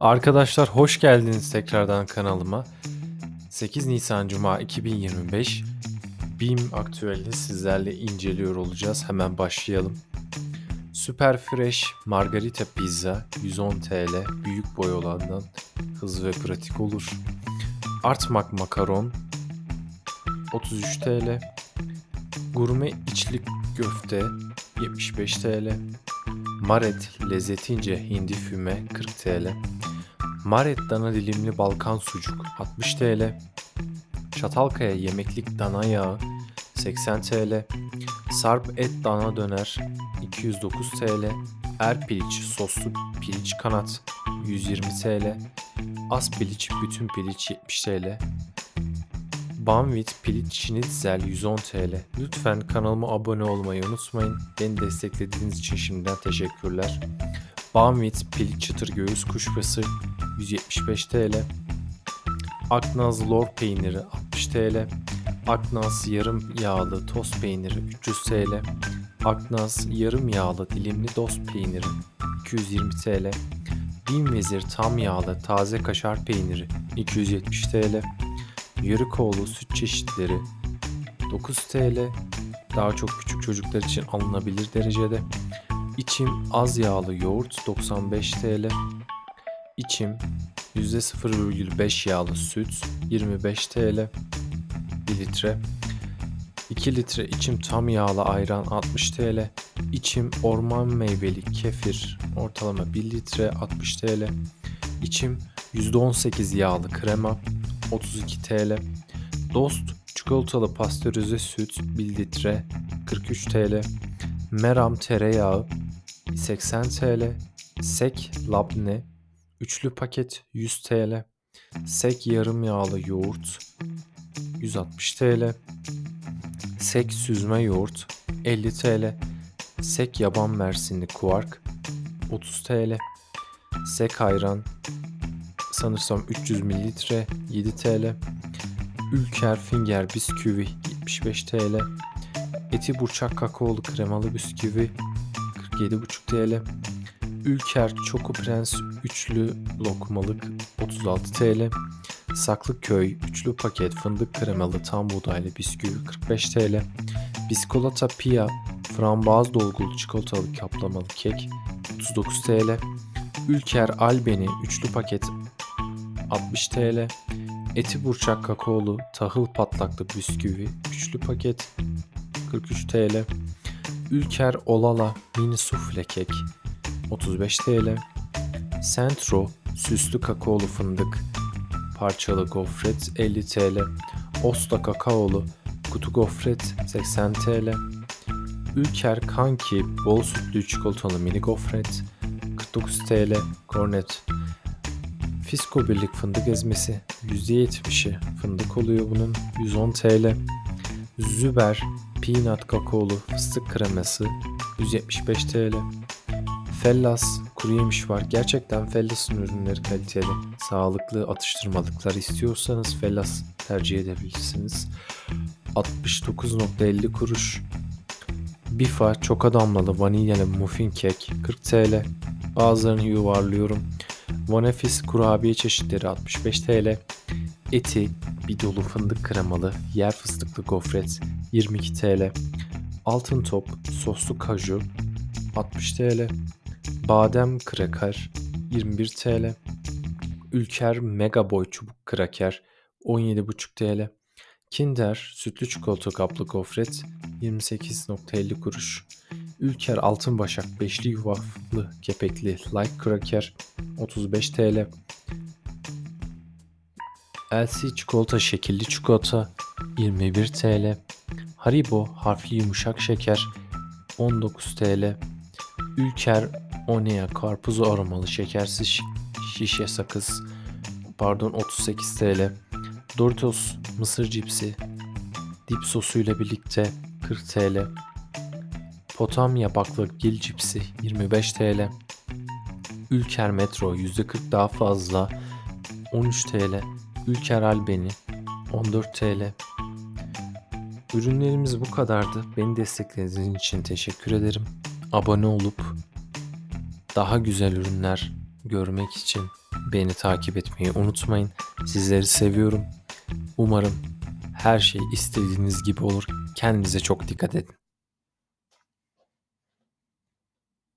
Arkadaşlar hoş geldiniz tekrardan kanalıma. 8 Nisan Cuma 2025 BİM aktüelini sizlerle inceliyor olacağız. Hemen başlayalım. Super Fresh Margarita Pizza 110 TL büyük boy olandan hızlı ve pratik olur. Artmak Makaron 33 TL. Gurme içli köfte 75 TL. Maret lezzetince hindi füme 40 TL. Maret dana dilimli Balkan sucuk 60 TL. Çatalkaya yemeklik dana yağı 80 TL. Sarp et dana döner 209 TL. Er piliç soslu piliç kanat 120 TL. Az piliç bütün piliç 70 TL. Banvit piliç şinitzel 110 TL. Lütfen kanalıma abone olmayı unutmayın. Beni desteklediğiniz için şimdiden teşekkürler. Banvit piliç çıtır göğüs kuşbası 175 TL. Aknaz lor peyniri 60 TL. Aknaz yarım yağlı toz peyniri 300 TL. Aknaz yarım yağlı dilimli dost peyniri 220 TL. Bin vezir tam yağlı taze kaşar peyniri 270 TL. Yörükoğlu süt çeşitleri 9 TL. Daha çok küçük çocuklar için alınabilir derecede. İçim az yağlı yoğurt 95 TL. İçim %0,5 yağlı süt 25 TL 1 litre. 2 litre içim tam yağlı ayran 60 TL. İçim orman meyveli kefir ortalama 1 litre 60 TL. İçim %18 yağlı krema 32 TL. Dost çikolatalı pastörize süt 1 litre 43 TL. Meram tereyağı 80 TL. Sek labne üçlü paket 100 TL. Sek yarım yağlı yoğurt 160 TL. Sek süzme yoğurt 50 TL. Sek yaban mersinli kuark 30 TL. Sek ayran sanırsam 300 mililitre 7 TL. Ülker Finger bisküvi 75 TL. Eti burçak kakaolu kremalı bisküvi 47,5 TL. Ülker Çoku Prens üçlü lokmalık 36 TL. Saklıköy üçlü paket fındık kremalı tam buğdaylı bisküvi 45 TL. Biskolata Pia frambuaz dolgulu çikolatalı kaplamalı kek 39 TL. Ülker Albeni üçlü paket 60 TL. Eti burçak kakaolu tahıl patlaklı bisküvi üçlü paket 43 TL. Ülker Olala mini sufle kek 35 TL. Centro süslü kakaolu fındık parçalı gofret 50 TL. Osta kakaolu kutu gofret 80 TL. Ülker Kanki bol sütlü çikolatalı mini gofret 49 TL. Cornet Fisko birlik fındık ezmesi %70'i fındık oluyor bunun 110 TL. Züber peanut kakaolu fıstık kreması 175 TL. Fellas kuru yemiş var. Gerçekten Fellas'ın ürünleri kaliteli. Sağlıklı atıştırmalıklar istiyorsanız Fellas tercih edebilirsiniz. 69.50 kuruş. Bifa çok adamlalı vanilyalı muffin kek 40 TL. Bazılarını yuvarlıyorum. Vonefis kurabiye çeşitleri 65 TL. Eti bir dolu fındık kremalı yer fıstıklı gofret 22 TL. Altın top soslu kaju 60 TL. Badem kraker 21 TL. Ülker Mega Boy çubuk kraker 17,5 TL. Kinder sütlü çikolata kaplı gofret 28.50 kuruş. Ülker Altın Başak beşli yuvaflı kepekli light kraker 35 TL. LC çikolata şekilli çikolata 21 TL. Haribo harfli yumuşak şeker 19 TL. Ülker Onea karpuz aromalı şekersiz şi- şişe sakız pardon 38 TL. Doritos mısır cipsi dip sosuyla birlikte 40 TL. Potamya baklagil cipsi 25 TL. Ülker Metro %40 daha fazla 13 TL. Ülker Albeni 14 TL. Ürünlerimiz bu kadardı. Beni desteklediğiniz için teşekkür ederim. Abone olup daha güzel ürünler, görmek için beni takip etmeyi unutmayın. Sizleri seviyorum. Umarım her şey istediğiniz gibi olur. Kendinize çok dikkat edin.